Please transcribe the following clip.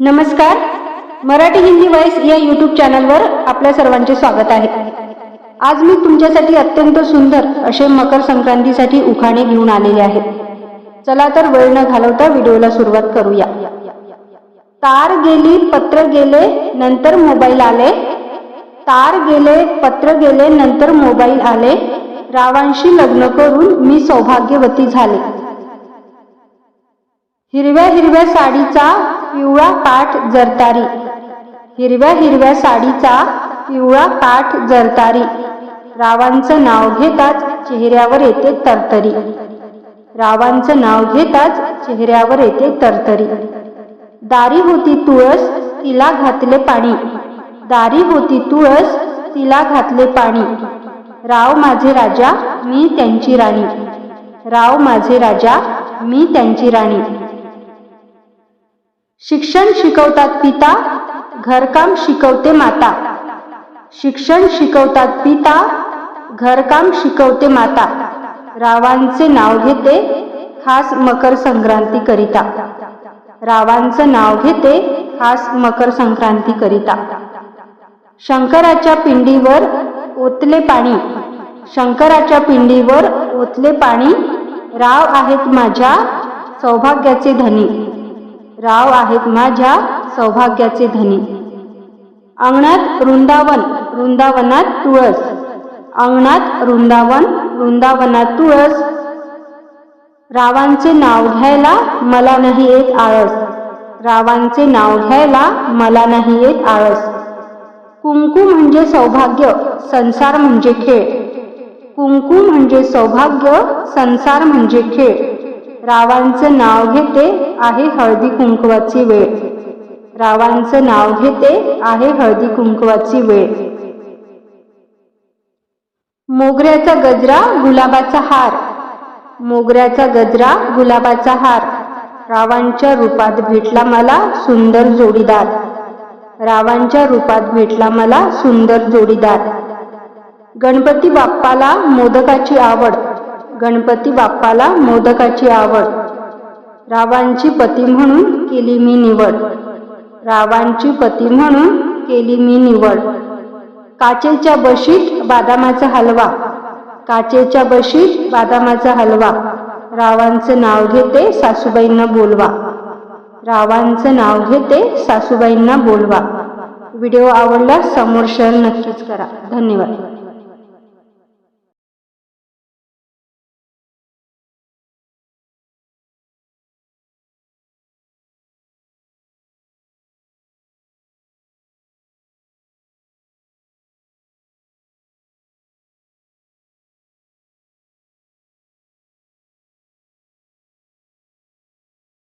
नमस्कार. मराठी हिंदी वॉइस या यूट्यूब चॅनलवर आपल्या सर्वांचे स्वागत आहे. आज मी तुमच्यासाठी अत्यंत सुंदर असे मकर संक्रांतीसाठी उखाणे घेऊन आलेले आहे. चला तर वेळ न घालवता व्हिडिओला सुरुवात करूया. तार गेली पत्र गेले नंतर मोबाईल आले. तार गेले पत्र गेले नंतर मोबाईल आले. रावांशी लग्न करून मी सौभाग्यवती झाले. हिरव्या हिरव्या साडीचा पिवळा काठ जरतारी. हिरव्या हिरव्या साडीचा पिवळा काठ जरतारी. रावांचं नाव घेताच चेहऱ्यावर येते तरतरी. रावांचं नाव घेताच चेहऱ्यावर येते तरतरी. दारी होती तुळस तिला घातले पाणी. दारी होती तुळस तिला घातले पाणी. राव माझे राजा मी त्यांची राणी. राव माझे राजा मी त्यांची राणी. शिक्षण शिकवतात पिता घरकाम शिकवते माता. शिक्षण शिकवतात पिता घरकाम शिकवते माता. रावांचे नाव घेते खास मकर संक्रांती करिता. रावांचं नाव घेते खास मकर संक्रांती करिता. शंकराच्या पिंडीवर ओतले पाणी. शंकराच्या पिंडीवर ओतले पाणी. राव आहेत माझ्या सौभाग्याचे धनी. राव आहेत माझ्या सौभाग्याचे धनी. अंगणात वृंदावन वृंदावनात तुळस. अंगणात वृंदावन वृंदावनात तुळस. रावांचे नाव घ्यायला मला नाही येत आळस. रावांचे नाव घ्यायला मला नाही येत आळस. कुंकू म्हणजे सौभाग्य संसार म्हणजे खेळ. कुंकू म्हणजे सौभाग्य संसार म्हणजे खेळ. रावांचं नाव घेते आहे हळदी कुंकवाची वेळ. रावांचं नाव घेते आहे हळदी कुंकवाची वेळ. मोगऱ्याचा गजरा गुलाबाचा हार. मोगऱ्याचा गजरा गुलाबाचा हार. रावांच्या रूपात भेटला मला सुंदर जोडीदार. रावांच्या रूपात भेटला मला सुंदर जोडीदार. गणपती बाप्पाला मोदकाची आवड. गणपती बाप्पाला मोदकाची आवड. रावांची पती म्हणून केली मी निवड. रावांची पती म्हणून केली मी निवड. काचेच्या बशीत बादामाचा हलवा. काचेच्या बशीत बादामाचा हलवा. रावांचं नाव घेते सासूबाईंना बोलवा. रावांचं नाव घेते सासूबाईंना बोलवा. व्हिडिओ आवडला समोर शेअर नक्कीच करा. धन्यवाद.